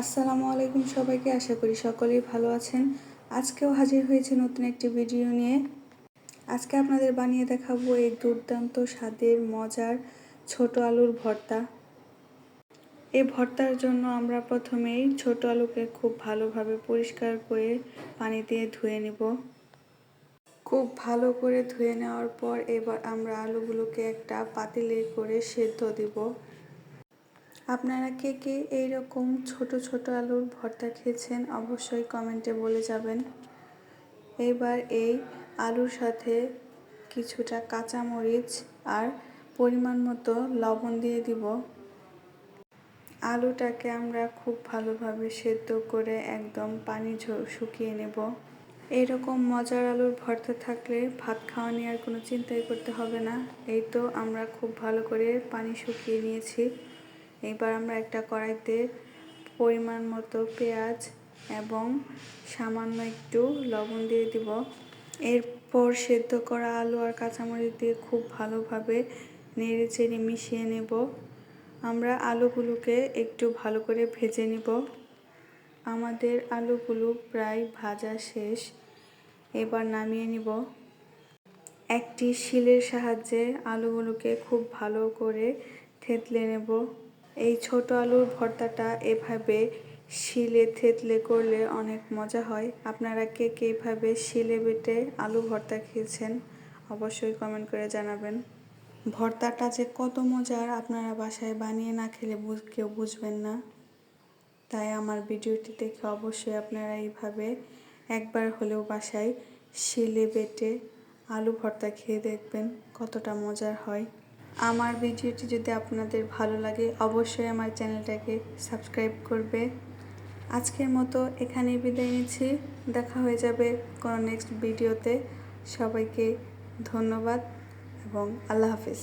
আসসালামু আলাইকুম সবাইকে, আশা করি সকলেই ভালো আছেন। আজকেও হাজির হয়েছে নতুন একটি ভিডিও নিয়ে। আজকে আপনাদের বানিয়ে দেখাবো এই দুর্দান্ত স্বাদের, মজার ছোট আলুর ভর্তা। এই ভর্তার জন্য আমরা প্রথমেই ছোট আলুকে খুব ভালোভাবে পরিষ্কার করে পানি দিয়ে ধুয়ে নিব। খুব ভালো করে ধুয়ে নেওয়ার পর এবার আমরা আলুগুলোকে একটা পাতিলে করে সেদ্ধ দিব। আপনারা কে কে এইরকম ছোট ছোট আলুর ভর্তা খেয়েছেন অবশ্যই কমেন্টে বলে যাবেন। এবার এই আলুর সাথে কিছুটা কাঁচামরিচ আর পরিমাণ মতো লবণ দিয়ে দিব। আলুটাকে আমরা খুব ভালোভাবে সেদ্ধ করে একদম পানি শুকিয়ে নেব। এইরকম মজার আলুর ভর্তা থাকলে ভাত খাওয়া নিয়ে আর কোনো চিন্তাই করতে হবে না। এই তো আমরা খুব ভালো করে পানি শুকিয়ে নিয়েছি। এবার আমরা একটা কড়াইতে পরিমাণ মতো পেঁয়াজ এবং সামান্য একটু লবণ দিয়ে দিব। এরপর সেদ্ধ করা আলু আর কাঁচামরিচ দিয়ে খুব ভালোভাবে নেড়ে চেড়ে মিশিয়ে নেব। আমরা আলুগুলোকে একটু ভালো করে ভেজে নিব। আমাদের আলুগুলো প্রায় ভাজা শেষ। এবার নামিয়ে নিব। একটি শিলের সাহায্যে আলুগুলোকে খুব ভালো করে থেতলে নেব। এই ছোট আলুর ভর্তাটা এভাবে শিলে থেতলে করলে অনেক মজা হয়। আপনারা কে কে এভাবে শিলে বেটে আলু ভর্তা খেয়েছেন অবশ্যই কমেন্ট করে জানাবেন। ভর্তাটা যে কত মজার আপনারা বাসায় বানিয়ে না খেলে কেউ বুঝবেন না। তাই আমার ভিডিওটি দেখে অবশ্যই আপনারা এইভাবে একবার হলেও বাসায় শিলে বেটে আলু ভর্তা খেয়ে দেখবেন কতটা মজার হয়। আমার ভিডিওটি যদি আপনাদের ভালো লাগে, অবশ্যই আমার চ্যানেলটাকে সাবস্ক্রাইব করবে। আজকের মতো এখানে বিদায় নিচ্ছি। দেখা হয়ে যাবে কোনো নেক্সট ভিডিওতে সবাইকে ধন্যবাদ এবং আল্লাহ হাফিজ।